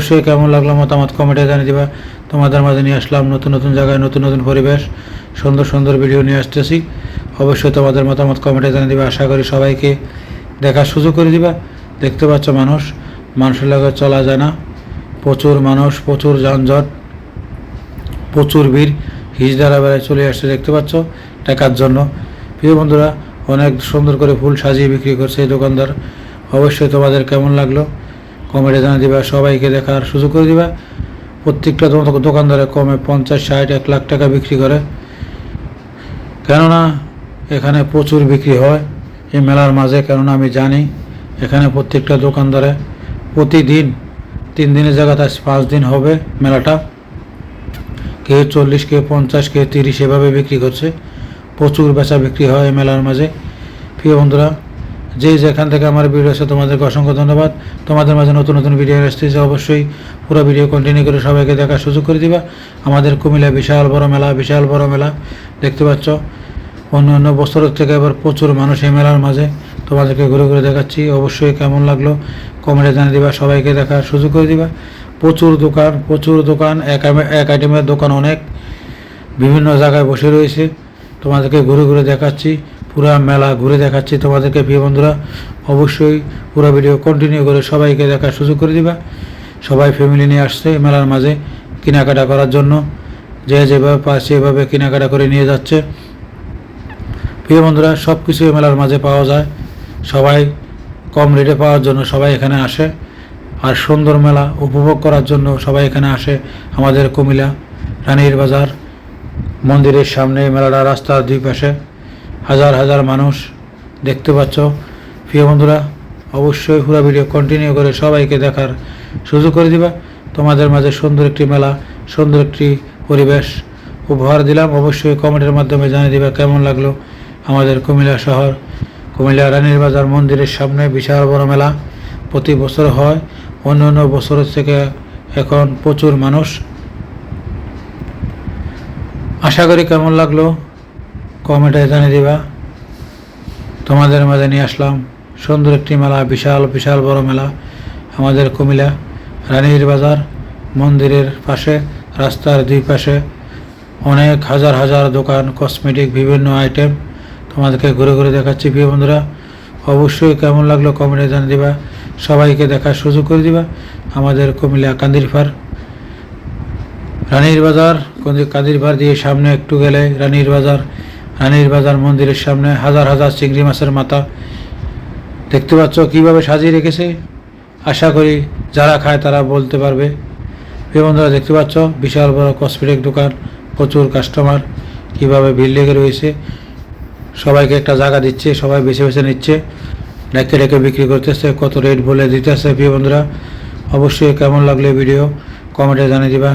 অবশ্যই কেমন লাগল মতামত কমেন্টে জানিয়ে দিবা। তোমাদের মাঝে নিয়ে আসলাম নতুন নতুন জায়গায় নতুন নতুন পরিবেশ। সুন্দর সুন্দর ভিডিও নিয়ে আসতেছি। অবশ্যই তোমাদের মতামত কমেন্টে জানিয়ে দিবা। আশা করি সবাইকে দেখার সুযোগ করে দিবা। দেখতে পাচ্ছ মানুষ। মানুষের লাগে চলা যায় না। প্রচুর মানুষ, প্রচুর যানজট, প্রচুর ভিড়। হিজদারা বেলায় চলে আসছে, দেখতে পাচ্ছ? টাকার জন্য। প্রিয় বন্ধুরা, অনেক সুন্দর করে ফুল সাজিয়ে বিক্রি করছে এই দোকানদার। অবশ্যই তোমাদের কেমন লাগল? কমেন্টে জানিয়ে দিবা, সবাইকে দেখার সুযোগ করে দিবা। প্রত্যেকটা দো- দোকানদারে কমে পঞ্চাশ, ষাট, এক লাখ টাকা বিক্রি করে। কেননা, এখানে প্রচুর বিক্রি হয় এই মেলার মাঝে, কেননা আমি জানি এখানে প্রত্যেকটা দোকানদারে প্রতিদিন তিন দিনের জায়গাতে পাঁচ দিন হবে মেলাটা। কেউ চল্লিশ, কেউ পঞ্চাশ, কেউ তিরিশ এভাবে বিক্রি করছে। প্রচুর বেচা বিক্রি হয় মেলার মাঝে। প্রিয় বন্ধুরা যে যেখান থেকে আমার ভিডিও আছে তোমাদেরকে অসংখ্য ধন্যবাদ। তোমাদের মাঝে নতুন নতুন ভিডিও আসতেছে অবশ্যই পুরো ভিডিও কন্টিনিউ করে সবাইকে দেখার সুযোগ করে দিবা। আমাদের কুমিল্লা বিশাল বড় মেলা, বিশাল বড় মেলা, দেখতে পাচ্ছ। অন্য অন্য বছরের থেকে এবার প্রচুর মানুষ এই মেলার মাঝে তোমাদেরকে ঘুরে ঘুরে দেখাচ্ছি। অবশ্যই কেমন লাগল কমেন্টে জানিয়ে দিবা, সবাইকে দেখার সুযোগ করে দিবা। প্রচুর দোকান প্রচুর দোকান, এক এক আইটেমের দোকান অনেক। বিভিন্ন জায়গায় বসে রয়েছে। তোমাদেরকে ঘুরে ঘুরে দেখাচ্ছি। পুরা মেলা ঘুরে দেখাচ্ছি তোমাদেরকে, প্রিয় বন্ধুরা। অবশ্যই পুরো ভিডিও কন্টিনিউ করে সবাইকে দেখার সুযোগ করে দিবা। সবাই ফ্যামিলি নিয়ে আসছে মেলার মাঝে কেনাকাটা করার জন্য। যে যেভাবে পাচ্ছে এভাবে কেনাকাটা করে নিয়ে যাচ্ছে। প্রিয় বন্ধুরা সব কিছু মেলার মাঝে পাওয়া যায়। সবাই কম রেটে পাওয়ার জন্য সবাই এখানে আসে। আর সুন্দর মেলা উপভোগ করার জন্য সবাই এখানে আসে। আমাদের কুমিল্লা, রানীর বাজার, মন্দিরের সামনে মেলাটা রাস্তার দুই পাশে। হাজার হাজার মানুষ দেখতে পাচ্ছ। প্রিয় বন্ধুরা, অবশ্যই পুরো ভিডিও কন্টিনিউ করে সবাইকে দেখার সুযোগ করে দিবা। তোমাদের মাঝে সুন্দর একটি মেলা, সুন্দর একটি পরিবেশ উপহার দিলাম। অবশ্যই কমেন্টের মাধ্যমে জানিয়ে দিবা কেমন লাগল আমাদের কুমিল্লা শহর। কুমিল্লা রানীর বাজার মন্দিরের সামনে বিশাল বড় মেলা। প্রতি বছর হয়। অন্য অন্য বছরের থেকে এখন প্রচুর মানুষ। আশা করি কেমন লাগল? কমেন্টে জানিয়ে দিবা। তোমাদের মাঝে নিয়ে আসলাম সুন্দর একটি মেলা, বিশাল বিশাল বড় মেলা। আমাদের কুমিলা রানীর বাজার মন্দিরের পাশে, রাস্তার দুই পাশে অনেক হাজার হাজার দোকান, কসমেটিক, বিভিন্ন আইটেম তোমাদেরকে ঘুরে ঘুরে দেখাচ্ছি। প্রিয় বন্ধুরা, অবশ্যই কেমন লাগল কমেন্টে জানিয়ে দিবা। সবাইকে দেখার সুযোগ করে দিবা। আমাদের কুমিল্লা কান্দিরফার রানীর বাজার কাদির বাজার দিয়ে সামনে একটু গেলে রানীর বাজার রানীর বাজার মন্দিরের সামনে হাজার হাজার চিংড়ি মাছের মাথা। দেখতে পাচ্ছ কীভাবে সাজিয়ে রেখেছে? আশা করি যারা খায় তারা বলতে পারবে। প্রিয় বন্ধুরা, দেখতে পাচ্ছ বিশাল বড় কসমেটিক দোকান, প্রচুর কাস্টমার কীভাবে ভিড় লেগে রয়েছে। সবাইকে একটা জায়গা দিচ্ছে, সবাই বেছে বেছে নিচ্ছে। ডেকে ডেকে বিক্রি করতেছে, কত রেট বলে দিতেছে, প্রিয় বন্ধুরা। অবশ্যই কেমন লাগলে ভিডিও কমেন্টে জানিয়ে দিবা।